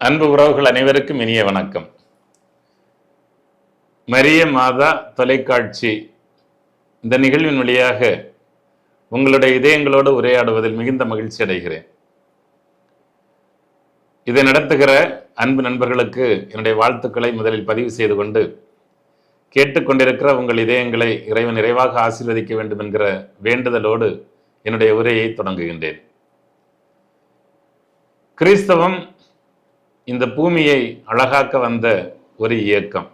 அன்பு உறவுகள் அனைவருக்கும் இனிய வணக்கம். மரிய மாதா தொலைக்காட்சி. இந்த நிகழ்வின் வழியாக உங்களுடைய இதயங்களோடு உரையாடுவதில் மிகுந்த மகிழ்ச்சி அடைகிறேன். இதை நடத்துகிற அன்பு நண்பர்களுக்கு என்னுடைய வாழ்த்துக்களை முதலில் பதிவு செய்து கொண்டு கேட்டுக்கொண்டிருக்கிற உங்கள் இதயங்களை இறைவன் நிறைவாக ஆசீர்வதிக்க வேண்டும் என்கிற வேண்டுதலோடு என்னுடைய உரையை தொடங்குகின்றேன். கிறிஸ்தவம் இந்த பூமியை அழகாக்க வந்த ஒரு இயக்கம்.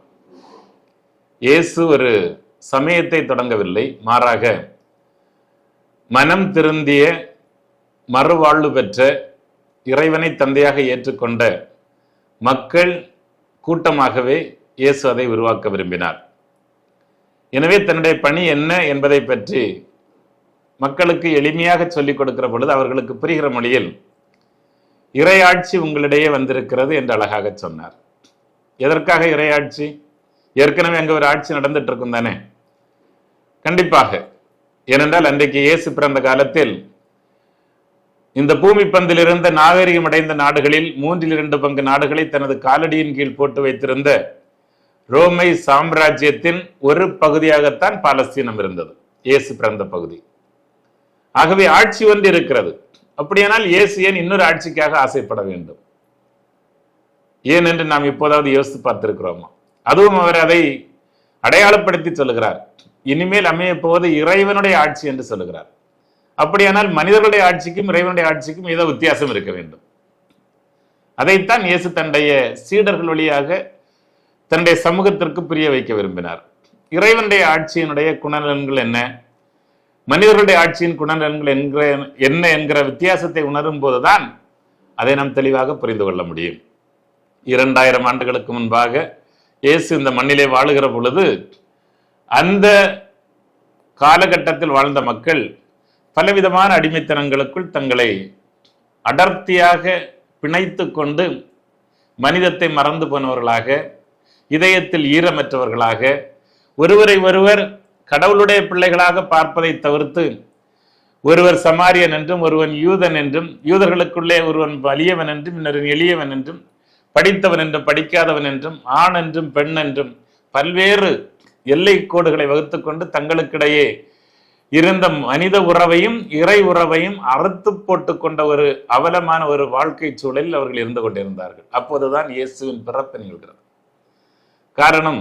இயேசு ஒரு சமயத்தை தொடங்கவில்லை மாறாக மனம் திருந்திய மறுவாழ்வு பெற்ற இறைவனை தந்தையாக ஏற்றுக்கொண்ட மக்கள் கூட்டமாகவே இயேசு அதை உருவாக்க விரும்பினார். எனவே தன்னுடைய பணி என்ன என்பதை பற்றி மக்களுக்கு எளிமையாக சொல்லிக் கொடுக்கிற பொழுது அவர்களுக்கு புரிகிற மொழியில் இறையாட்சி உங்களிடையே வந்திருக்கிறது என்று அழகாக சொன்னார். எதற்காக இறையாட்சி ஏற்கனவே அங்க ஒரு ஆட்சி நடந்துட்டு இருக்கும் தானே? கண்டிப்பாக. ஏனென்றால் அன்றைக்கு இயேசு பிறந்த காலத்தில் இந்த பூமி பந்தில் இருந்த நாகரிகம் அடைந்த நாடுகளில் மூன்றில் இரண்டு பங்கு நாடுகளை தனது காலடியின் கீழ் போட்டு வைத்திருந்த ரோமை சாம்ராஜ்யத்தின் ஒரு பகுதியாகத்தான் பாலஸ்தீனம் இருந்தது. இயேசு பிறந்த பகுதி. ஆகவே ஆட்சி ஒன்று இருக்கிறது அப்படியானால் இயேசு ஏன் இன்னொரு ஆட்சிக்காக ஆசைப்பட வேண்டும்? ஏன் என்று நாம் இப்போதாவது யோசித்து பார்த்திருக்கிறோமா? அதுவும் அவர் அதை அடையாளப்படுத்தி சொல்லுகிறார். இனிமேல் அமைய போவது இறைவனுடைய ஆட்சி என்று சொல்லுகிறார். அப்படியானால் மனிதர்களுடைய ஆட்சிக்கும் இறைவனுடைய ஆட்சிக்கும் ஏதோ வித்தியாசம் இருக்க வேண்டும். அதைத்தான் இயேசு தன்னுடைய சீடர்கள் வழியாக தன்னுடைய சமூகத்திற்கு புரிய வைக்க விரும்பினார். இறைவனுடைய ஆட்சியினுடைய குணநலன்கள் என்ன? மனிதர்களுடைய ஆட்சியின் குணநலன்கள் என்கிற என்ன என்கிற வித்தியாசத்தை உணரும் போதுதான் அதை நாம் தெளிவாக புரிந்து கொள்ள முடியும். இரண்டாயிரம் ஆண்டுகளுக்கு முன்பாக இயேசு இந்த மண்ணிலே வாழுகிற பொழுது அந்த காலகட்டத்தில் வாழ்ந்த மக்கள் பலவிதமான அடிமைத்தனங்களுக்குள் தங்களை அடர்த்தியாக பிணைத்து கொண்டு மனிதத்தை மறந்து போனவர்களாக இதயத்தில் ஈரமற்றவர்களாக ஒருவரை ஒருவர் கடவுளுடைய பிள்ளைகளாக பார்ப்பதை தவிர்த்து ஒருவர் சமாரியன் என்றும் ஒருவன் யூதன் என்றும் யூதர்களுக்குள்ளே ஒருவன் வலியவன் என்றும் இன்னொரு எளியவன் என்றும் படித்தவன் என்றும் படிக்காதவன் என்றும் ஆண் என்றும் பெண் என்றும் பல்வேறு எல்லை கோடுகளை வகுத்து கொண்டு தங்களுக்கிடையே இருந்த மனித உறவையும் இறை உறவையும் அறுத்து போட்டு கொண்ட ஒரு அவலமான ஒரு வாழ்க்கை சூழலில் அவர்கள் இருந்து கொண்டிருந்தார்கள். அப்போதுதான் இயேசுவின் பிறப்பு நிகழ்கிறது. காரணம்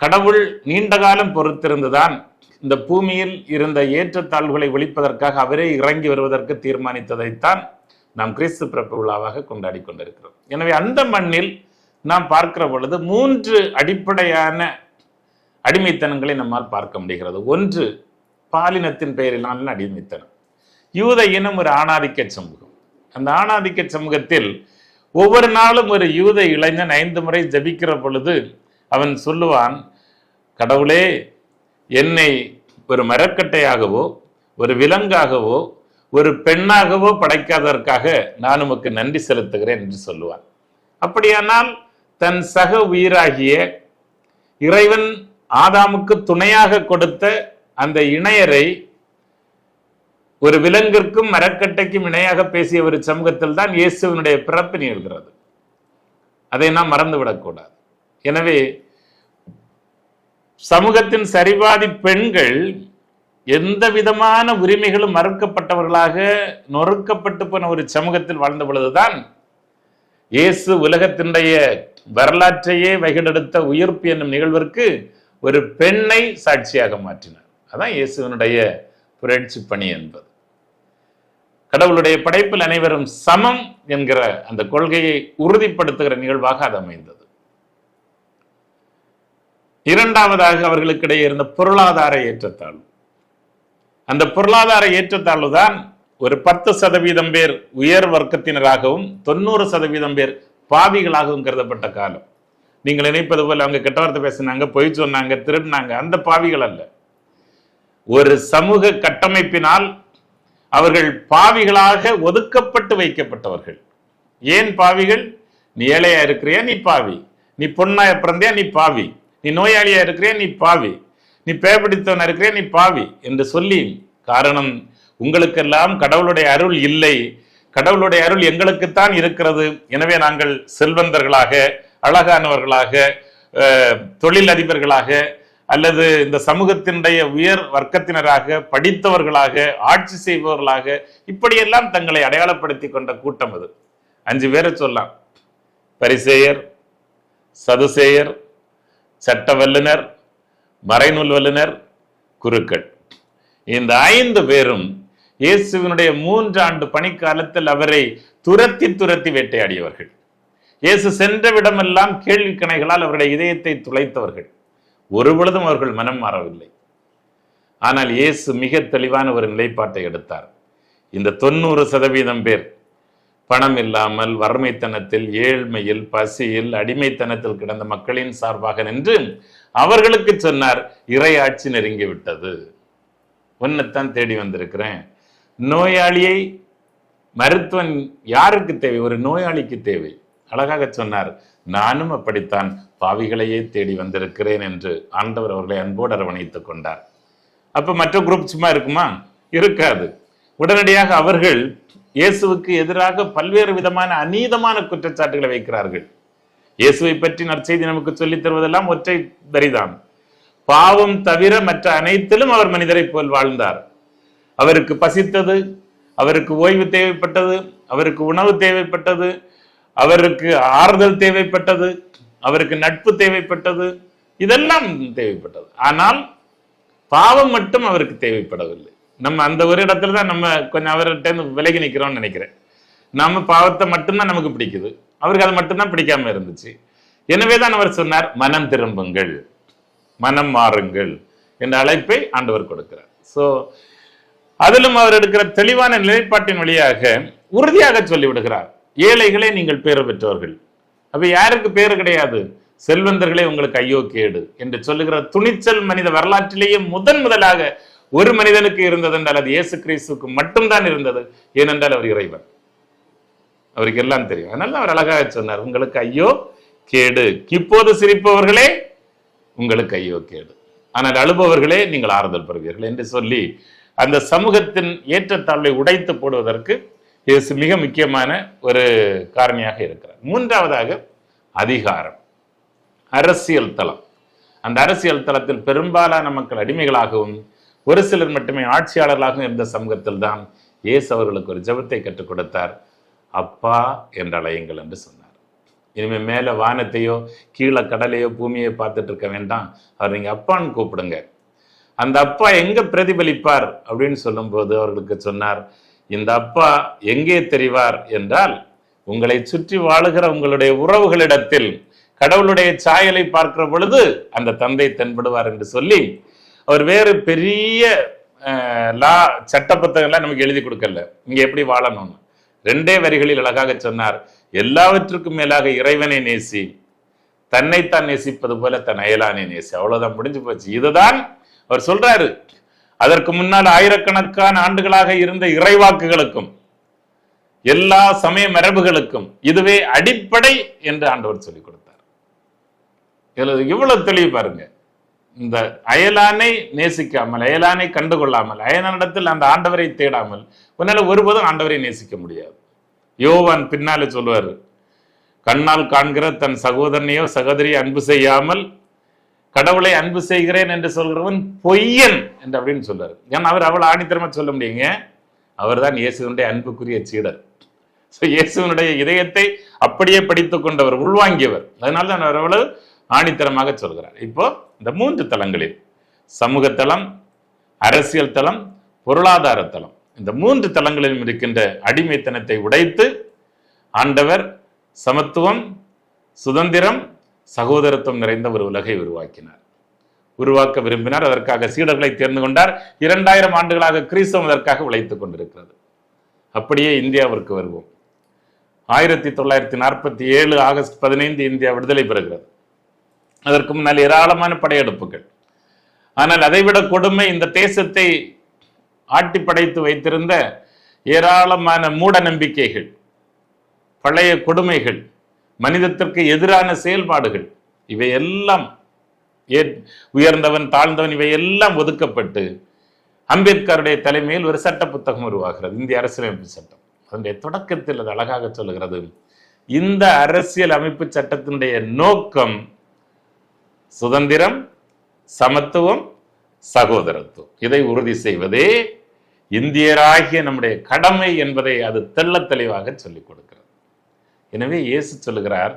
கடவுள் நீண்ட காலம் பொறுத்திருந்துதான் இந்த பூமியில் இருந்த ஏற்றத்தாழ்வுகளை ஒழிப்பதற்காக அவரே இறங்கி வருவதற்கு தீர்மானித்ததைத்தான் நாம் கிறிஸ்து பிறப்பு விழாவாக கொண்டாடி கொண்டிருக்கிறோம். எனவே அந்த மண்ணில் நாம் பார்க்கிற பொழுது மூன்று அடிப்படையான அடிமைத்தனங்களை நம்மால் பார்க்க முடிகிறது. ஒன்று பாலினத்தின் பெயரிலான அடிமைத்தனம். யூத இனம் ஒரு ஆணாதிக்க சமூகம். அந்த ஆணாதிக்க சமூகத்தில் ஒவ்வொரு நாளும் ஒரு யூத இளைஞன் ஐந்து முறை ஜபிக்கிற பொழுது அவன் சொல்லுவான் கடவுளே என்னை ஒரு மரக்கட்டையாகவோ ஒரு விலங்காகவோ ஒரு பெண்ணாகவோ படைக்காததற்காக நான் உமக்கு நன்றி செலுத்துகிறேன் என்று சொல்லுவான். அப்படியானால் தன் சக உயிராகிய இறைவன் ஆதாமுக்கு துணையாக கொடுத்த அந்த இணையரை ஒரு விலங்கிற்கும் மரக்கட்டைக்கும் இணையாக பேசிய ஒரு சமூகத்தில் தான் இயேசுவினுடைய பிறப்பு நிகழ்கிறது. அதை நாம் மறந்துவிடக்கூடாது. எனவே சமூகத்தின் சரிபாதி பெண்கள் எந்த விதமான உரிமைகளும் மறுக்கப்பட்டவர்களாக நொறுக்கப்பட்டு போன ஒரு சமூகத்தில் வாழ்ந்த பொழுதுதான் இயேசு உலகத்தினுடைய வரலாற்றையே வகிடெடுத்த உயிர்ப்பு என்னும் நிகழ்விற்கு ஒரு பெண்ணை சாட்சியாக மாற்றினார். அதான் இயேசுவனுடைய புரட்சி பணி என்பது. கடவுளுடைய படைப்பில் அனைவரும் சமம் என்கிற அந்த கொள்கையை உறுதிப்படுத்துகிற நிகழ்வாக அது அமைந்தது. இரண்டாவதாக அவர்களுக்கிடையே இருந்த பொருளாதார ஏற்றத்தாழ்வு. அந்த பொருளாதார ஏற்றத்தாழ்வு தான் ஒரு பத்து சதவீதம் பேர் உயர் வர்க்கத்தினராகவும் தொண்ணூறு சதவீதம் பேர் பாவிகளாகவும் கருதப்பட்ட காலம். நீங்கள் நினைப்பது போல அவங்க கெட்ட வார்த்தை பேசினாங்க பொய் சொன்னாங்க திருடினாங்க அந்த பாவிகள் அல்ல. ஒரு சமூக கட்டமைப்பினால் அவர்கள் பாவிகளாக ஒதுக்கப்பட்டு வைக்கப்பட்டவர்கள். ஏன் பாவிகள்? நீ ஏழையா இருக்கிறியா? நீ பாவி. நீ பொண்ணா பிறந்தியா? நீ பாவி. நீ நோயாளியா இருக்கிறே நீ பாவி. நீ பேபிடித்தவனா இருக்கிறே நீ பாவி என்று சொல்லி காரணம் உங்களுக்கெல்லாம் கடவுளுடைய அருள் இல்லை. கடவுளுடைய அருள் எங்களுக்குத்தான் இருக்கிறது. எனவே நாங்கள் செல்வந்தர்களாக அழகானவர்களாக தொழில் அதிபர்களாக அல்லது இந்த சமூகத்தினுடைய உயர் வர்க்கத்தினராக படித்தவர்களாக ஆட்சி செய்பவர்களாக இப்படியெல்லாம் தங்களை அடையாளப்படுத்தி கொண்ட கூட்டம் அது. அஞ்சு பேரை சொல்லலாம். பரிசேயர் சதுசேயர் சட்ட வல்லுனர் மறைநூல் வல்லுனர் குருக்கள். இந்த ஐந்து பேரும் இயேசுவினுடைய மூன்று ஆண்டு பணிக்காலத்தில் அவரை துரத்தி துரத்தி வேட்டையாடியவர்கள். இயேசு சென்ற விடமெல்லாம் கேள்வி கணைகளால் அவருடைய இதயத்தை துளைத்தவர்கள். ஒரு பொழுதும் அவர்கள் மனம் மாறவில்லை. ஆனால் இயேசு மிக தெளிவான ஒரு நிலைப்பாட்டை எடுத்தார். இந்த தொண்ணூறு சதவீதம் பேர் பணம் இல்லாமல் வறுமைத்தனத்தில் ஏழ்மையில் பசியில் அடிமைத்தனத்தில் கிடந்த மக்களின் சார்பாக நின்று அவர்களுக்கு சொன்னார் இறையாட்சி நெருங்கி விட்டது உன்னைத்தான் தேடி வந்திருக்கிறேன். நோயாளியை மருத்துவன் யாருக்கு தேவை? ஒரு நோயாளிக்கு தேவை. அழகாக சொன்னார் நானும் அப்படித்தான் பாவிகளையே தேடி வந்திருக்கிறேன் என்று ஆண்டவர் அவர்களை அன்போடு அரவணைத்துக் கொண்டார். அப்ப மற்ற குரூப் சும்மா இருக்குமா? இருக்காது. உடனடியாக அவர்கள் இயேசுவுக்கு எதிராக பல்வேறு விதமான அநீதமான குற்றச்சாட்டுகளை வைக்கிறார்கள். இயேசுவை பற்றி நற்செய்தி நமக்கு சொல்லித் தருவதெல்லாம் ஒற்றை வரிதான். பாவம் தவிர மற்ற அனைத்திலும் அவர் மனிதரைப் போல் வாழ்ந்தார். அவருக்கு பசித்தது அவருக்கு ஓய்வு தேவைப்பட்டது அவருக்கு உணவு தேவைப்பட்டது அவருக்கு ஆறுதல் தேவைப்பட்டது அவருக்கு நட்பு தேவைப்பட்டது இதெல்லாம் தேவைப்பட்டது. ஆனால் பாவம் மட்டும் அவருக்கு தேவைப்படவில்லை. நம்ம அந்த ஒரு இடத்துல தான் நம்ம கொஞ்சம் அவர்கிட்ட விலகி நிற்கிறோம்னு நினைக்கிறேன். நம்ம பாவத்தை மட்டும்தான் நமக்கு பிடிக்குது. அவருக்கு அது மட்டும்தான் பிடிக்காம இருந்துச்சு. எனவே தான் அவர் சொன்னார் மனம் திரும்புங்கள். மனம் மாறுங்கள். என்ற அழைப்பை ஆண்டவர் கொடுக்கிறார். சோ அதிலும் அவர் எடுக்கிற தெளிவான நிலைப்பாட்டின் வழியாக உறுதியாக சொல்லிவிடுகிறார் ஏழைகளே நீங்கள் பேறு பெற்றவர்கள் அப்ப யாருக்கு பேரு கிடையாது? செல்வந்தர்களே உங்களுக்கு ஐயோ கேடு. என்று சொல்லுகிற துணிச்சல் மனித வரலாற்றிலேயே முதன் முதலாக ஒரு மனிதனுக்கு இருந்தது என்றால் அது இயேசு கிறிஸ்துக்கு மட்டும்தான் இருந்தது. ஏனென்றால் அவர் இறைவன். அவருக்கு எல்லாம் தெரியும். அதனால அவர் அழகாக சொன்னார் உங்களுக்கு ஐயோ கேடு. இப்போது சிரிப்பவர்களே உங்களுக்கு ஐயோ கேடு. ஆனால் அழுபவர்களே நீங்கள் ஆறுதல் பெறுவீர்கள் என்று சொல்லி அந்த சமூகத்தின் ஏற்றத்தாழ்வை உடைத்து போடுவதற்கு இயேசு மிக முக்கியமான ஒரு காரணியாக இருக்கிறார். மூன்றாவதாக அதிகாரம். அரசியல் தளம். அந்த அரசியல் தளத்தில் பெரும்பாலான மக்கள் அடிமைகளாகவும் ஒரு சிலர் மட்டுமே ஆட்சியாளர்களாக இருந்த சமூகத்தில் தான் இயேசு அவர்களுக்கு ஒரு ஜெபத்தை கற்றுக் கொடுத்தார். அப்பா என்று அழையுங்கள் என்று சொன்னார். இனிமேல் மேலே வானத்தையோ கீழே கடலையோ பூமியோ பார்த்துட்டு இருக்க வேண்டாம். அவர் நீங்கள் அப்பான்னு கூப்பிடுங்க. அந்த அப்பா எங்கே பிரதிபலிப்பார் அப்படின்னு சொல்லும்போது அவர்களுக்கு சொன்னார் இந்த அப்பா எங்கே தெரிவார் என்றால் உங்களை சுற்றி வாழுகிற உங்களுடைய உறவுகளிடத்தில் கடவுளுடைய சாயலை பார்க்கிற பொழுது அந்த தந்தை தென்படுவார் என்று சொல்லி அவர் வேறு பெரிய லா சட்ட புத்தகங்கள்லாம் நமக்கு எழுதி கொடுக்கல. இங்கே எப்படி வாழணும்னு. ரெண்டே வரிகளில் அழகாக சொன்னார் எல்லாவற்றுக்கும் மேலாக இறைவனை நேசி தன்னைத்தான் நேசிப்பது போல தன் அயலானை நேசி. அவ்வளவுதான் முடிஞ்சு போச்சு. இதுதான் அவர் சொல்றாரு. அதற்கு முன்னால் ஆயிரக்கணக்கான ஆண்டுகளாக இருந்த இறைவாக்குகளுக்கும் எல்லா சமய மரபுகளுக்கும் இதுவே அடிப்படை என்று ஆண்டவர் சொல்லிக் கொடுத்தார். இவ்வளவு தெளிவு பாருங்க. இந்த அயலானை நேசிக்காமல் அயலானை கண்டுகொள்ளாமல் அயலானிடத்தில் அந்த ஆண்டவரை தேடாமல் உன்னால ஒருபோதும் ஆண்டவரை நேசிக்க முடியாது. யோவான் பின்னாலே சொல்வார் கண்ணால் காண்கிற தன் சகோதரனையோ சகோதரியை அன்பு செய்யாமல் கடவுளை அன்பு செய்கிறேன் என்று சொல்கிறவன் பொய்யன் என்று அப்படின்னு சொல்றாரு ஏன்னா அவர் அவ்வளோ ஆணித்தரமா சொல்ல முடியுங்க. அவர்தான் இயேசுவனுடைய அன்புக்குரிய சீடர். ஸோ இயேசுவனுடைய இதயத்தை அப்படியே படித்துக் கொண்டவர் உள்வாங்கியவர். அதனால தான் அவர் அவ்வளவு ஆணித்தரமாக சொல்கிறார். இப்போ இந்த மூன்று தளங்களில் சமூக தளம் அரசியல் தளம் பொருளாதார தளம். இந்த மூன்று தளங்களிலும் இருக்கின்ற அடிமைத்தனத்தை உடைத்து ஆண்டவர் சமத்துவம் சுதந்திரம் சகோதரத்துவம் நிறைந்த ஒரு உலகை உருவாக்கினார். உருவாக்க விரும்பினார். அதற்காக சீடர்களை தேர்ந்து கொண்டார். இரண்டாயிரம் ஆண்டுகளாக கிறிஸ்தவம் அதற்காக உழைத்துக் கொண்டிருக்கிறது. அப்படியே இந்தியாவிற்கு வருவோம். ஆயிரத்தி தொள்ளாயிரத்தி நாற்பத்தி ஏழு ஆகஸ்ட் பதினைந்து இந்தியா விடுதலை பெறுகிறது. அதற்கு முன்னால் ஏராளமான படையெடுப்புகள். ஆனால் அதைவிட கொடுமை இந்த தேசத்தை ஆட்டி படைத்து வைத்திருந்த ஏராளமான மூட நம்பிக்கைகள் பழைய கொடுமைகள் மனிதத்திற்கு எதிரான செயல்பாடுகள் இவையெல்லாம் ஏ உயர்ந்தவன் தாழ்ந்தவன் இவையெல்லாம் ஒதுக்கப்பட்டு அம்பேத்கருடைய தலைமையில் ஒரு சட்ட புத்தகம் உருவாகிறது இந்திய அரசியலமைப்பு சட்டம். அதனுடைய தொடக்கத்தில் அது அழகாக சொல்லுகிறது இந்த அரசியல் அமைப்பு சட்டத்தினுடைய நோக்கம் சுதந்திரம் சமத்துவம் சகோதரத்துவம். இதை உறுதி செய்வதே இந்தியராகிய நம்முடைய கடமை என்பதை அது தெள்ள தெளிவாக சொல்லிக் கொடுக்கிறது. எனவே இயேசு சொல்லுகிறார்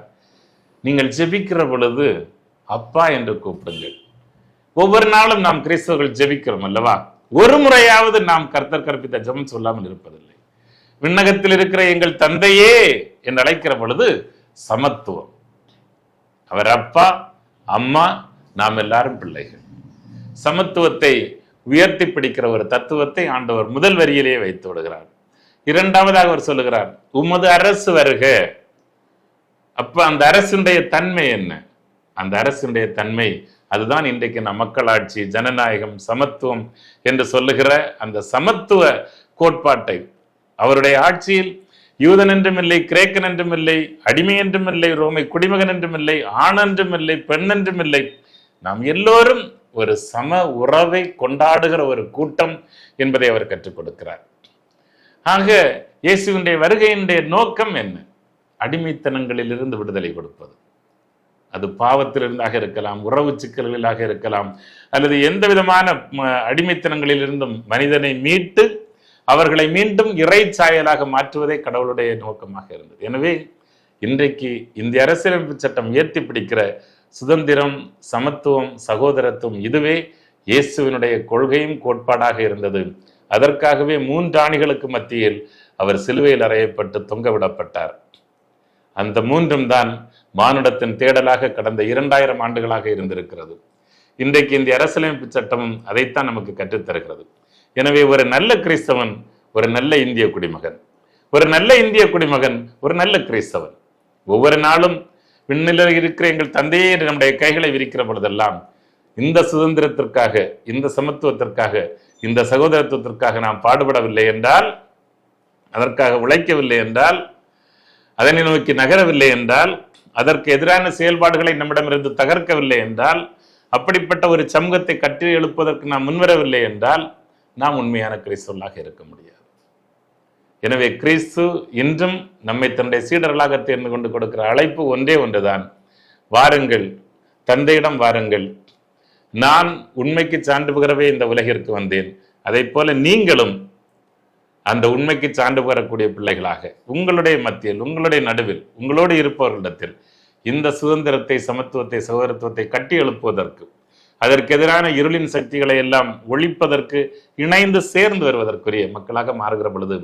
நீங்கள் ஜெபிக்கிற பொழுது அப்பா என்று கூப்பிடுங்கள். ஒவ்வொரு நாளும் நாம் கிறிஸ்தவர்கள் ஜெபிக்கிறோம் அல்லவா? ஒரு முறையாவது நாம் கர்த்தர் கற்பித்த ஜெபம் சொல்லாமல் இருப்பதில்லை. விண்ணகத்தில் இருக்கிற எங்கள் தந்தையே என்று அழைக்கிற பொழுது சமத்துவம். அவர் அப்பா அம்மா நாம் எல்லாரும் பிள்ளைகள். சமத்துவத்தை உயர்த்தி பிடிக்கிற ஒரு தத்துவத்தை ஆண்டவர் முதல் வரியிலேயே வைத்து விடுகிறார். இரண்டாவதாக அவர் சொல்லுகிறார் உமது அரசு வருக. அப்ப அந்த அரசுடைய தன்மை என்ன? அந்த அரசுடைய தன்மை அதுதான் இன்றைக்கு நம் மக்களாட்சி ஜனநாயகம் சமத்துவம் என்று சொல்லுகிற அந்த சமத்துவ கோட்பாட்டை. அவருடைய ஆட்சியில் யூதன் என்றும் இல்லை கிரேக்கன் என்றும் இல்லை அடிமை என்றும் இல்லை ரோமை குடிமகன் என்றும் இல்லை ஆண் என்றும் இல்லை பெண் என்றும் இல்லை நாம் எல்லோரும் ஒரு சம உறவை கொண்டாடுகிற ஒரு கூட்டம் என்பதை அவர் கற்றுக் கொடுக்கிறார். ஆக இயேசுவினுடைய வருகையினுடைய நோக்கம் என்ன? அடிமைத்தனங்களிலிருந்து விடுதலை கொடுப்பது. அது பாவத்திலிருந்தாக இருக்கலாம் உறவு சிக்கல்களாக இருக்கலாம் அல்லது எந்த விதமான அடிமைத்தனங்களிலிருந்தும் மனிதனை மீட்டு அவர்களை மீண்டும் இறை சாயலாக மாற்றுவதே கடவுளுடைய நோக்கமாக இருந்தது. எனவே இன்றைக்கு இந்திய அரசியலமைப்பு சட்டம் உயர்த்தி பிடிக்கிற சுதந்திரம் சமத்துவம் சகோதரத்துவம் இதுவே இயேசுவினுடைய கொள்கையும் கோட்பாடாக இருந்தது. அதற்காகவே மூன்று ஆணிகளுக்கு மத்தியில் அவர் சிலுவையில் அறையப்பட்டு தொங்கவிடப்பட்டார். அந்த மூன்றும் தான் மானுடத்தின் தேடலாக கடந்த இரண்டாயிரம் ஆண்டுகளாக இருந்திருக்கிறது. இன்றைக்கு இந்த அரசியலமைப்பு சட்டமும் அதைத்தான் நமக்கு கற்றுத்தருகிறது. எனவே ஒரு நல்ல கிறிஸ்தவன் ஒரு நல்ல இந்திய குடிமகன். ஒரு நல்ல இந்திய குடிமகன் ஒரு நல்ல கிறிஸ்தவன். ஒவ்வொரு நாளும் விண்ணில் இருக்கிற எங்கள் தந்தையே என்று நம்முடைய கைகளை விரிக்கிற பொழுதெல்லாம் இந்த சுதந்திரத்திற்காக இந்த சமத்துவத்திற்காக இந்த சகோதரத்துவத்திற்காக நாம் பாடுபடவில்லை என்றால் அதற்காக உழைக்கவில்லை என்றால் அதனை நோக்கி நகரவில்லை என்றால் அதற்கு எதிரான செயல்பாடுகளை நம்மிடமிருந்து தகர்க்கவில்லை என்றால் அப்படிப்பட்ட ஒரு சமூகத்தை கட்டி எழுப்பதற்கு நாம் முன்வரவில்லை என்றால் நாம் உண்மையான கிறிஸ்துவர்களாக இருக்க முடியாது. எனவே கிறிஸ்து இன்றும் நம்மை தன்னுடைய சீடர்களாக தேர்ந்து கொண்டு கொடுக்கிற அழைப்பு ஒன்றே ஒன்றுதான். வாருங்கள் தந்தையிடம் வாருங்கள். நான் உண்மைக்கு சான்று இந்த உலகிற்கு வந்தேன். அதைப் போல நீங்களும் அந்த உண்மைக்கு சான்று பெறக்கூடிய பிள்ளைகளாக உங்களுடைய மத்தியில் உங்களுடைய நடுவில் உங்களோடு இருப்பவர்களிடத்தில் இந்த சுதந்திரத்தை சமத்துவத்தை சகோதரத்துவத்தை கட்டி எழுப்புவதற்கு அதற்கு எதிரான இருளின் சக்திகளை எல்லாம் ஒழிப்பதற்கு இணைந்து சேர்ந்து வருவதற்குரிய மக்களாக மாறுகிற பொழுது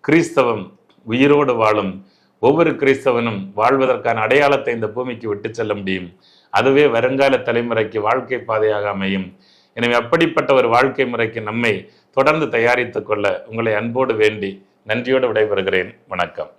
கிறிஸ்தவம் உயிரோடு வாழும் ஒவ்வொரு கிறிஸ்தவனும் வாழ்வதற்கான அடையாளத்தை இந்த பூமிக்கு விட்டு செல்ல முடியும். அதுவே வருங்கால தலைமுறைக்கு வாழ்க்கை பாதையாக அமையும். எனவே அப்படிப்பட்ட ஒரு வாழ்க்கை முறைக்கு நம்மை தொடர்ந்து தயாரித்துக் கொள்ள உங்களை அன்போடு வேண்டி நன்றியோடு விடைபெறுகிறேன். வணக்கம்.